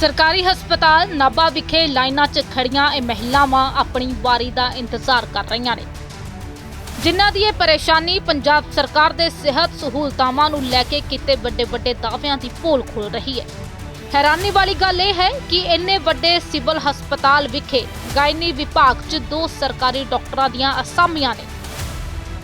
ਸਰਕਾਰੀ ਹਸਪਤਾਲ ਨਾਭਾ ਵਿਖੇ ਲਾਈਨਾਂ 'ਚ ਖੜੀਆਂ ਇਹ ਮਹਿਲਾਵਾਂ ਆਪਣੀ ਵਾਰੀ ਦਾ ਇੰਤਜ਼ਾਰ ਕਰ ਰਹੀਆਂ ਨੇ। ਜਿਨ੍ਹਾਂ ਦੀ ਇਹ ਪਰੇਸ਼ਾਨੀ ਪੰਜਾਬ ਸਰਕਾਰ ਦੇ ਸਿਹਤ ਸਹੂਲਤਾਵਾਂ ਨੂੰ ਲੈ ਕੇ ਕੀਤੇ ਵੱਡੇ ਵੱਡੇ ਦਾਅਵਿਆਂ ਦੀ ਪੋਲ ਖੋਲ ਰਹੀ ਹੈ। ਹੈਰਾਨੀ ਵਾਲੀ ਗੱਲ ਇਹ ਹੈ ਕਿ ਇੰਨੇ ਵੱਡੇ ਸਿਵਲ ਹਸਪਤਾਲ ਵਿਖੇ ਗਾਇਨੀ ਵਿਭਾਗ 'ਚ ਦੋ ਸਰਕਾਰੀ ਡਾਕਟਰਾਂ ਦੀਆਂ ਅਸਾਮੀਆਂ ਨੇ।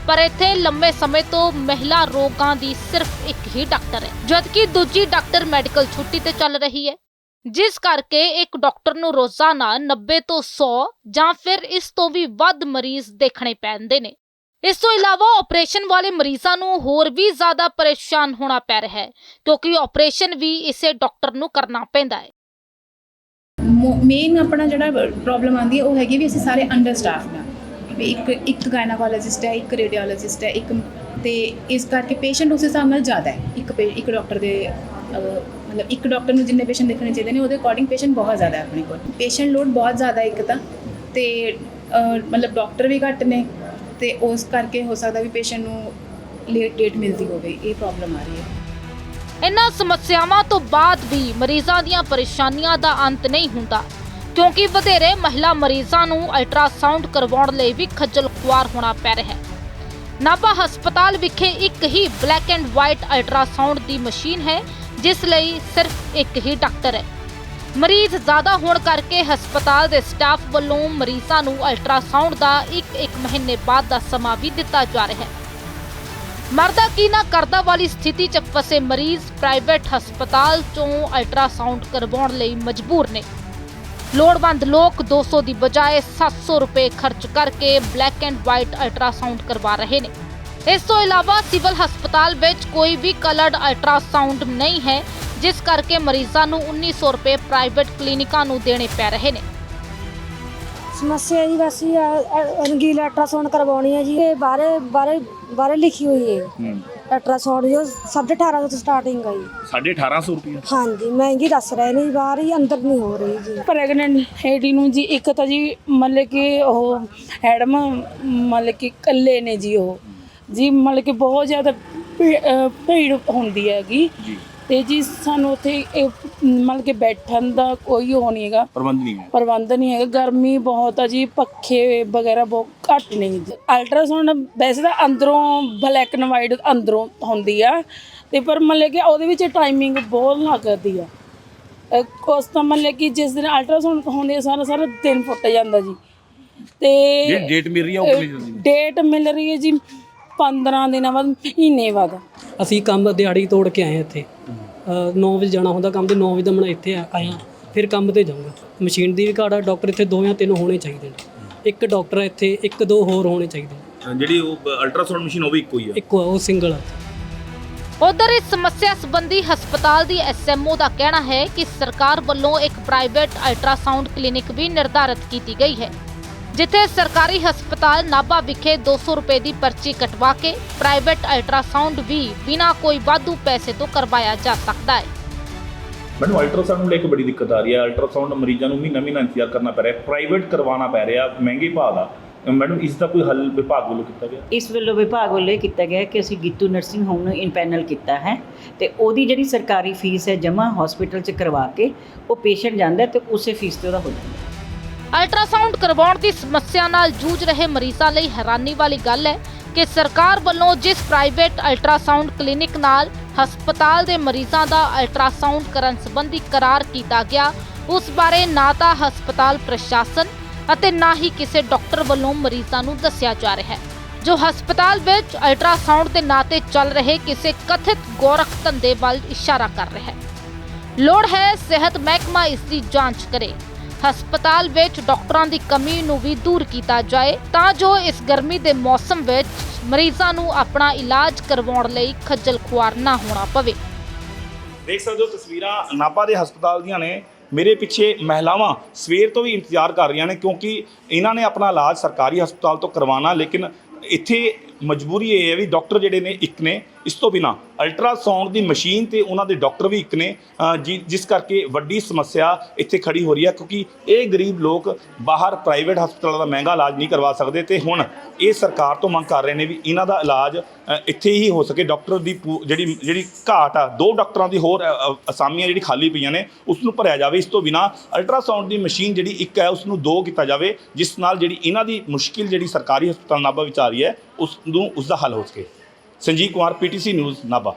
ਪਰ ਇੱਥੇ ਲੰਮੇ ਸਮੇਂ ਤੋਂ ਮਹਿਲਾ ਰੋਗਾਂ ਦੀ ਸਿਰਫ ਇੱਕ ਹੀ ਡਾਕਟਰ ਹੈ, ਜਦਕਿ ਦੂਜੀ ਡਾਕਟਰ ਮੈਡੀਕਲ ਛੁੱਟੀ ਤੇ ਚੱਲ ਰਹੀ ਹੈ। ਜਿਸ ਕਰਕੇ ਇੱਕ ਡਾਕਟਰ ਨੂੰ ਰੋਜ਼ਾਨਾ 90 ਤੋਂ 100 ਜਾਂ ਫਿਰ ਇਸ ਤੋਂ ਵੀ ਵੱਧ ਮਰੀਜ਼ ਦੇਖਣੇ ਪੈਂਦੇ ਨੇ। ਇਸ ਤੋਂ ਇਲਾਵਾ ਆਪਰੇਸ਼ਨ ਵਾਲੇ ਮਰੀਜ਼ਾਂ ਨੂੰ ਹੋਰ ਵੀ ਜ਼ਿਆਦਾ ਪਰੇਸ਼ਾਨ ਹੋਣਾ ਪੈ ਰਿਹਾ ਹੈ, ਕਿਉਂਕਿ ਆਪਰੇਸ਼ਨ ਵੀ ਇਸੇ ਡਾਕਟਰ ਨੂੰ ਕਰਨਾ ਪੈਂਦਾ ਹੈ। ਮੇਨ ਆਪਣਾ ਜਿਹੜਾ ਪ੍ਰੋਬਲਮ ਆਉਂਦੀ ਹੈ, ਉਹ ਹੈਗੀ ਵੀ ਅਸੀਂ ਸਾਰੇ ਅੰਡਰ ਸਟਾਫ ਹਾਂ। ਵੀ ਇੱਕ ਇੱਕ ਗਾਇਨਾਕੋਲੋਜਿਸਟ ਹੈ, ਇੱਕ ਰੇਡੀਓਲੋਜਿਸਟ ਹੈ, ਇੱਕ ਤੇ ਇਸ ਕਰਕੇ ਪੇਸ਼ੈਂਟ ਉਸ ਹਿਸਾਬ ਨਾਲ ਜ਼ਿਆਦਾ ਹੈ। ਇੱਕ ਇੱਕ ਡਾਕਟਰ ਦੇ ਮਤਲਬ ਇੱਕ ਡਾਕਟਰ ਨੂੰ ਜਿੰਨੇ ਪੇਸ਼ੈਂਟ ਦੇਖਣੇ ਚਾਹੀਦੇ ਨੇ, ਉਹਦੇ ਅਕੋਰਡਿੰਗ ਪੇਸ਼ੈਂਟ ਬਹੁਤ ਜ਼ਿਆਦਾ ਹੈ ਆਪਣੇ ਕੋਲ। ਪੇਸ਼ੈਂਟ ਲੋਡ ਬਹੁਤ ਜ਼ਿਆਦਾ ਇੱਕ ਤਾਂ। ਤੇ ਮਤਲਬ ਡਾਕਟਰ ਵੀ ਘੱਟ ਨੇ, ਤੇ ਉਸ ਕਰਕੇ ਹੋ ਸਕਦਾ ਵੀ ਪੇਸ਼ੈਂਟ ਨੂੰ ਲੇਟ ਡੇਟ ਮਿਲਦੀ ਹੋਵੇ। ਇਹ ਪ੍ਰੋਬਲਮ ਆ ਰਹੀ ਹੈ। ਇਨ੍ਹਾਂ ਸਮੱਸਿਆਵਾਂ ਤੋਂ ਬਾਅਦ ਵੀ ਮਰੀਜ਼ਾਂ ਦੀਆਂ ਪਰੇਸ਼ਾਨੀਆਂ ਦਾ ਅੰਤ ਨਹੀਂ ਹੁੰਦਾ, ਕਿਉਂਕਿ ਵਧੇਰੇ ਮਹਿਲਾ ਮਰੀਜ਼ਾਂ ਨੂੰ ਅਲਟਰਾਸਾਊਂਡ ਕਰਵਾਉਣ ਲਈ ਵੀ ਖੱਜਲ ਖੁਆਰ ਹੋਣਾ ਪੈ ਰਿਹਾ ਹੈ। ਨਾਭਾ ਹਸਪਤਾਲ ਵਿਖੇ ਇੱਕ ਹੀ ਬਲੈਕ ਐਂਡ ਵਾਈਟ ਅਲਟਰਾਸਾਊਂਡ ਦੀ ਮਸ਼ੀਨ ਹੈ ਜਿਸ ਲਈ ਸਿਰਫ ਇੱਕ ਹੀ ਡਾਕਟਰ ਹੈ। ਮਰੀਜ਼ ਜ਼ਿਆਦਾ ਹੋਣ ਕਰਕੇ ਹਸਪਤਾਲ ਦੇ ਸਟਾਫ ਵੱਲੋਂ ਮਰੀਜ਼ਾਂ ਨੂੰ ਅਲਟਰਾਸਾਊਂਡ ਦਾ ਇੱਕ ਇੱਕ ਮਹੀਨੇ ਬਾਅਦ ਦਾ ਸਮਾਂ ਵੀ ਦਿੱਤਾ ਜਾ ਰਿਹਾ ਹੈ। ਮਰਦਾ ਕੀ ਨਾ ਕਰਦਾ ਵਾਲੀ ਸਥਿਤੀ 'ਚ ਫਸੇ ਮਰੀਜ਼ ਪ੍ਰਾਈਵੇਟ ਹਸਪਤਾਲ 'ਚੋਂ ਅਲਟਰਾਸਾਊਂਡ ਕਰਵਾਉਣ ਲਈ ਮਜਬੂਰ ਨੇ। ਲੋੜਵੰਦ ਲੋਕ 200 ਦੀ ਬਜਾਏ 700 ਰੁਪਏ ਖਰਚ ਕਰਕੇ ਬਲੈਕ ਐਂਡ ਵਾਈਟ ਅਲਟਰਾਸਾਊਂਡ ਕਰਵਾ ਰਹੇ ਨੇ। ਇਸ ਤੋਂ ਇਲਾਵਾ ਸਿਵਲ ਹਸਪਤਾਲ ਵਿੱਚ ਕੋਈ ਵੀ ਕਲਰਡ ਅਲਟਰਾਸਾਊਂਡ ਨਹੀਂ ਹੈ ਜਿਸ ਕਰਕੇ ਮਰੀਜ਼ਾਂ ਨੂੰ 1900 ਰੁਪਏ ਪ੍ਰਾਈਵੇਟ ਕਲੀਨਿਕਾਂ ਨੂੰ ਦੇਣੇ ਪੈ ਰਹੇ ਨੇ। ਸਮੱਸਿਆ ਜੀ ਬਸ ਇਹ ਰੰਗੀਲਾ ਅਲਟਰਾਸਾਊਂਡ ਕਰਵਾਉਣੀ ਹੈ ਜੀ। ਇਹ ਬਾਹਰੇ ਬਾਹਰੇ ਬਾਹਰੇ ਲਿਖੀ ਹੋਈ ਹੈ। ਹੂੰ। ਅਲਟਰਾਸਾਊਂਡ ਜੋ 1850 ਤੋਂ ਸਟਾਰਟਿੰਗ ਹੈ ਜੀ। 1850 ਰੁਪਏ ਹਾਂਜੀ ਮਹਿੰਗੀ ਦੱਸ ਰਹੇ ਨੇ ਬਾਹਰ ਹੀ ਅੰਦਰ ਨਹੀਂ ਹੋ ਰਹੀ ਜੀ। ਪ੍ਰੈਗਨੈਂਟ ਲੇਡੀ ਨੂੰ ਜੀ ਇੱਕ ਤਾਂ ਜੀ ਮਤਲਬ ਕਿ ਉਹ ਐਡਮ ਮਤਲਬ ਕਿ ਇਕੱਲੇ ਨੇ ਜੀ ਉਹ। ਜੀ ਮਤਲਬ ਕਿ ਬਹੁਤ ਜ਼ਿਆਦਾ ਭੀ- ਅਹ ਭੀੜ ਹੁੰਦੀ ਹੈਗੀ। ਜੀ। ਤੇ ਜੀ ਸਾਨੂੰ ਉੱਥੇ ਇਹ ਮਤਲਬ ਕਿ ਬੈਠਣ ਦਾ ਕੋਈ ਉਹ ਨਹੀਂ ਹੈਗਾ। ਪ੍ਰਬੰਧ ਨਹੀਂ ਹੈ। ਪ੍ਰਬੰਧ ਨਹੀਂ ਹੈਗਾ। ਗਰਮੀ ਬਹੁਤ ਆ ਜੀ ਪੱਖੇ ਵਗੈਰਾ ਬਹੁਤ ਘੱਟ ਨੇ ਜੀ। ਅਲਟਰਾਸਾਊਂਡ ਵੈਸੇ ਤਾਂ ਅੰਦਰੋਂ ਬਲੈਕ ਐਂਡ ਵਾਈਟ ਅੰਦਰੋਂ ਹੁੰਦੀ ਆ। ਤੇ ਪਰ ਮਤਲਬ ਕਿ ਉਹਦੇ ਵਿੱਚ ਟਾਈਮਿੰਗ ਬਹੁਤ ਲੱਗਦੀ ਆ। ਅਹ ਉਸ ਤਾਂ ਮਤਲਬ ਕਿ ਜਿਸ ਦਿਨ ਅਲਟਰਾਸਾਊਂਡ ਹੁੰਦੀ ਆ ਸਾਰਾ ਸਾਰਾ ਦਿਨ ਫੁੱਟ ਜਾਂਦਾ ਜੀ। ਜਿਹੜੀ ਤੇ ਡੇਟ ਮਿਲ ਰਹੀ ਹੈ ਉਹ ਕਿੰਨੀ ਜਲਦੀ ਡੇਟ ਮਿਲ ਰਹੀ ਹੈ ਜੀ। 15 ਦਿਨਾਂ ਬਾਅਦ ਮਹੀਨੇ ਬਾਅਦ। ਅਸੀਂ ਕੰਮ ਦਿਹਾੜੀ ਤੋੜ ਕੇ ਆਏ ਹਾਂ ਇੱਥੇ। 9 ਵਜੇ ਜਾਣਾ ਹੁੰਦਾ ਕੰਮ ਤੇ 9 ਵਜੇ ਦਾ ਮੈਂ ਇੱਥੇ ਆ- ਆਇਆ। ਫਿਰ ਕੰਮ ਤੇ ਜਾਊਂਗਾ। ਮਸ਼ੀਨ ਦੀ ਵੀ ਘਾਟ ਆ ਡਾਕਟਰ ਇੱਥੇ ਦੋ ਜਾਂ ਤਿੰਨ ਹੋਣੇ ਚਾਹੀਦੇ ਨੇ। ਇੱਕ ਡਾਕਟਰ ਹੈ ਇੱਥੇ ਇੱਕ ਦੋ ਹੋਰ ਹੋਣੇ ਚਾਹੀਦੇ ਨੇ। ਜਿਹੜੀ ਉਹ ਅਲਟਰਾਸਾਊਂਡ ਮਸ਼ੀਨ ਉਹ ਵੀ ਇੱਕੋ ਹੀ ਹੈ ਇੱਕੋ ਆ ਉਹ ਸਿੰਗਲ ਆ। ਉਧਰ ਇਸ ਸਮੱਸਿਆ ਸੰਬੰਧੀ ਹਸਪਤਾਲ ਦੀ ਐਸਐਮਓ ਦਾ ਕਹਿਣਾ ਹੈ ਕਿ ਸਰਕਾਰ ਵੱਲੋਂ ਇੱਕ ਪ੍ਰਾਈਵੇਟ ਅਲਟਰਾਸਾਊਂਡ ਕਲੀਨਿਕ ਵੀ ਨਿਰਧਾਰਿਤ ਕੀਤੀ ਗਈ ਹੈ। ਜਿੱਥੇ ਸਰਕਾਰੀ ਹਸਪਤਾਲ ਨਾਭਾ ਵਿਖੇ 200 ਰੁਪਏ ਦੀ ਪਰਚੀ ਕਟਵਾ ਕੇ ਪ੍ਰਾਈਵੇਟ ਅਲਟਰਾਸਾਊਂਡ ਵੀ ਬਿਨਾਂ ਕੋਈ ਵਾਧੂ ਪੈਸੇ ਤੋਂ ਕਰਵਾਇਆ ਜਾ ਸਕਦਾ ਹੈ। ਮੈਨੂੰ ਅਲਟਰਾਸਾਊਂਡ ਨੂੰ ਲੈ ਕੇ ਬੜੀ ਦਿੱਕਤ ਆ ਰਹੀ ਹੈ ਅਲਟਰਾਸਾਊਂਡ ਮਰੀਜ਼ਾਂ ਨੂੰ ਮਹੀਨਾ ਮਹੀਨਾ ਇੰਤਜ਼ਾਰ ਕਰਨਾ ਪੈ ਰਿਹਾ। ਪ੍ਰਾਈਵੇਟ ਕਰਵਾਉਣਾ ਪੈ ਰਿਹਾ ਮਹਿੰਗੇ ਭਾਅ ਦਾ ਮੈਡਮ ਇਸ ਦਾ ਕੋਈ ਹੱਲ ਵਿਭਾਗ ਵੱਲੋਂ ਕੀਤਾ ਗਿਆ? ਇਸ ਵੱਲੋਂ ਵਿਭਾਗ ਵੱਲੋਂ ਇਹ ਕੀਤਾ ਗਿਆ ਹੈ ਕਿ ਅਸੀਂ ਗੀਤੂ ਨਰਸਿੰਗ ਹੋਮ ਨੂੰ ਇਨਪੈਨਲ ਕੀਤਾ ਹੈ ਤੇ ਉਹਦੀ ਜਿਹੜੀ ਸਰਕਾਰੀ ਫੀਸ ਹੈ ਜਮ੍ਹਾਂ ਹਸਪੀਟਲ 'ਚ ਕਰਵਾ ਕੇ ਉਹ ਪੇਸ਼ੈਂਟ ਜਾਂਦਾ ਹੈ ਤੇ ਉਸੇ ਫੀਸ ਤੇ ਉਹਦਾ ਹੋ ਜਾਂਦਾ। ਅਲਟਰਾਸਾਊਂਡ ਕਰਵਾਉਣ ਦੀ ਸਮੱਸਿਆ ਨਾਲ ਜੂਝ ਰਹੇ ਮਰੀਜ਼ਾਂ ਲਈ ਹੈਰਾਨੀ ਵਾਲੀ ਗੱਲ ਹੈ ਕਿ ਸਰਕਾਰ ਵੱਲੋਂ ਜਿਸ ਪ੍ਰਾਈਵੇਟ ਅਲਟਰਾਸਾਊਂਡ ਕਲੀਨਿਕ ਨਾਲ ਹਸਪਤਾਲ ਦੇ ਮਰੀਜ਼ਾਂ ਦਾ ਅਲਟਰਾਸਾਊਂਡ ਕਰਨ ਸੰਬੰਧੀ ਕਰਾਰ ਕੀਤਾ ਗਿਆ, ਉਸ ਬਾਰੇ ਨਾ ਤਾਂ ਹਸਪਤਾਲ ਪ੍ਰਸ਼ਾਸਨ ਅਤੇ ਨਾ ਹੀ ਕਿਸੇ ਡਾਕਟਰ ਵੱਲੋਂ ਮਰੀਜ਼ਾਂ ਨੂੰ ਦੱਸਿਆ ਜਾ ਰਿਹਾ ਹੈ, ਜੋ ਹਸਪਤਾਲ ਵਿੱਚ ਅਲਟਰਾਸਾਊਂਡ ਦੇ ਨਾਂ ਤੇ ਚੱਲ ਰਹੇ ਕਿਸੇ ਕਥਿਤ ਗੋਰਖ ਧੰਦੇ ਵੱਲ ਇਸ਼ਾਰਾ ਕਰ ਰਿਹਾ ਹੈ। ਲੋੜ ਹੈ ਸਿਹਤ ਮਹਿਕਮਾ ਇਸ ਦੀ ਜਾਂਚ ਕਰੇ। ਹਸਪਤਾਲ ਵਿੱਚ ਡਾਕਟਰਾਂ ਦੀ ਕਮੀ ਨੂੰ ਵੀ ਦੂਰ ਕੀਤਾ ਜਾਏ, ਤਾਂ ਜੋ ਇਸ ਗਰਮੀ ਦੇ ਮੌਸਮ ਵਿੱਚ ਮਰੀਜ਼ਾਂ ਨੂੰ ਆਪਣਾ ਇਲਾਜ ਕਰਵਾਉਣ ਲਈ ਖੱਜਲ ਖੁਆਰ ਨਾ ਹੋਣਾ ਪਵੇ। ਦੇਖ ਸਕਦੇ ਹੋ ਤਸਵੀਰਾਂ ਨਾਭਾ ਦੇ ਹਸਪਤਾਲ ਦੀਆਂ ਨੇ। ਮੇਰੇ ਪਿੱਛੇ ਮਹਿਲਾਵਾਂ ਸਵੇਰ ਤੋਂ ਵੀ ਇੰਤਜ਼ਾਰ ਕਰ ਰਹੀਆਂ ਨੇ ਕਿਉਂਕਿ ਇਹਨਾਂ ਨੇ ਆਪਣਾ ਇਲਾਜ ਸਰਕਾਰੀ ਹਸਪਤਾਲ ਤੋਂ ਕਰਵਾਉਣਾ, ਲੇਕਿਨ ਇੱਥੇ ਮਜਬੂਰੀ ਇਹ ਹੈ ਵੀ ਡਾਕਟਰ ਜਿਹੜੇ ਨੇ ਇੱਕ ਨੇ ਇਸ ਤੋਂ ਬਿਨਾ ਅਲਟਰਾਸਾਊਂਡ ਦੀ ਮਸ਼ੀਨ ਤੇ ਉਹਨਾਂ ਦੇ ਡਾਕਟਰ ਵੀ ਇੱਕ ਨੇ ਅ, ਜਿਸ ਕਰਕੇ ਵੱਡੀ ਸਮੱਸਿਆ ਇੱਥੇ ਖੜੀ ਹੋ ਰਹੀ ਹੈ ਕਿਉਂਕਿ ਇਹ ਗਰੀਬ ਲੋਕ ਬਾਹਰ ਪ੍ਰਾਈਵੇਟ ਹਸਪਤਾਲਾਂ ਦਾ ਮਹਿੰਗਾ ਇਲਾਜ ਨਹੀਂ ਕਰਵਾ ਸਕਦੇ ਤੇ ਹੁਣ ਇਹ ਸਰਕਾਰ ਤੋਂ ਮੰਗ ਕਰ ਰਹੇ ਨੇ ਵੀ ਇਹਨਾਂ ਦਾ ਇਲਾਜ ਇੱਥੇ ਹੀ ਹੋ ਸਕੇ। ਡਾਕਟਰ ਦੀ ਪੂ- ਜਿਹੜੀ ਜਿਹੜੀ ਘਾਟ ਆ ਦੋ ਡਾਕਟਰਾਂ ਦੀ ਹੋਰ ਅਸਾਮੀਆਂ ਜਿਹੜੀ ਖਾਲੀ ਪਈਆਂ ਨੇ ਉਸ ਨੂੰ ਭਰਿਆ ਜਾਵੇ। ਇਸ ਤੋਂ ਬਿਨਾ ਅਲਟਰਾਸਾਊਂਡ ਦੀ ਮਸ਼ੀਨ ਜਿਹੜੀ ਇੱਕ ਹੈ ਉਸ ਨੂੰ ਦੋ ਕੀਤਾ ਜਾਵੇ ਜਿਸ ਨਾਲ ਜਿਹੜੀ ਇਹਨਾਂ ਦੀ ਮੁਸ਼ਕਿਲ ਜਿਹੜੀ ਸਰਕਾਰੀ ਹਸਪਤਾਲ ਨਾਭਾ ਵਿੱਚ ਆ ਰਹੀ ਹੈ ਉਸ ਨੂੰ ਉਸ ਦਾ ਹੱਲ ਹੋ ਸਕੇ। Sanjeev Kumar PTC news Nabha.